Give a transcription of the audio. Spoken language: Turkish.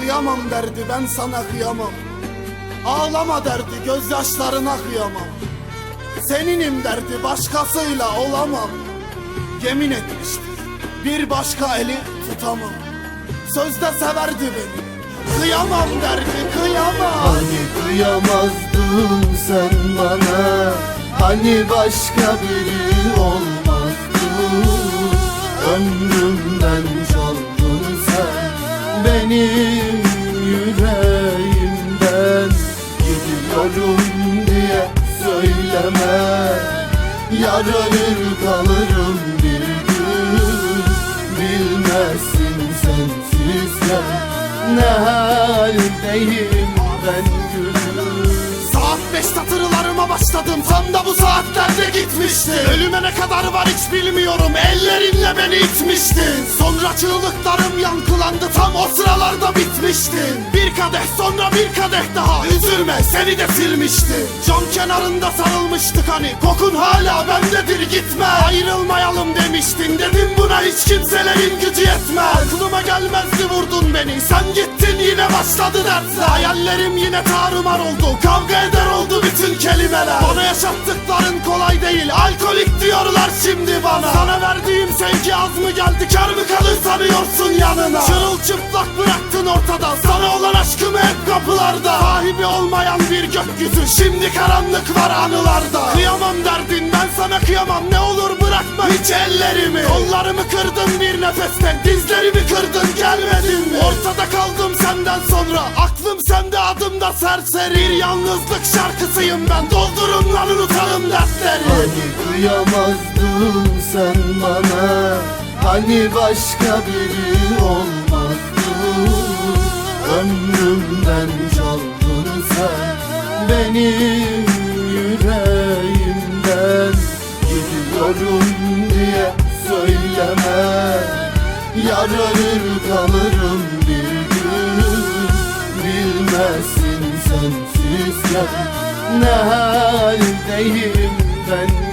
Kıyamam derdi ben sana kıyamam. Ağlama derdi gözyaşlarına kıyamam. Seninim derdi başkasıyla olamam. Yemin etmişti bir başka eli tutamam. Sözde severdi beni Kıyamam derdi kıyamam. Hani kıyamazdın sen bana Hani başka biri olmazdı Ömrümden çaldın sen Benim yüreğimden. Gidiyorum diye söyleme Yarılır kalırım Ne haldeyim ben? Gülüm Saat beşte tırlarıma başladım. Tam da bu saatlerde gitmişti. Ölüme ne kadar var hiç bilmiyorum. Ellerinle beni itmiştin Sonra çığlıklarım yankılandı. Tam o sıralarda bitmiştin Kadeh sonra bir kadeh daha. Üzülme seni de silmişti. Cam kenarında sarılmıştık hani. Kokun hala bendedir gitme. Ayrılmayalım demiştin Dedim buna hiç kimselerin gücü yetmez. Aklıma gelmezdi vurdun beni. Sen gittin yine başladı dersler Hayallerim yine tarumar oldu. Kavga eder oldu bütün kelimeler. Bana yaşattıkların kolay değil. Alkolik diyorlar şimdi bana. Sana verdiğim sevgi az mı geldi? Kar mı kalır sanıyorsun yanına? Çırılçıplak bıraktın ortada. Sana olan aşkımı hep kapılarda. Sahibi olmayan bir gökyüzü. Şimdi karanlık var anılarda. Kıyamam derdin ben sana kıyamam. Ne olur bırakma hiç ellerimi. Kollarımı kırdın bir nefeste Dizlerimi kırdın gelmedin mi? Ortada kaldım senden sonra. Aklım sende adımda serseri. Bir yalnızlık şarkısıyım ben. Doldurun lan unutalım dertleri. Hani kıyamazdın sen bana. Hani başka biri olmazdı Ömrümden çaldın sen Benim yüreğimden Gidiyorum diye söyleme. Yararır kalırım bir gün Bilmezsin sensizken Ne haldeyim ben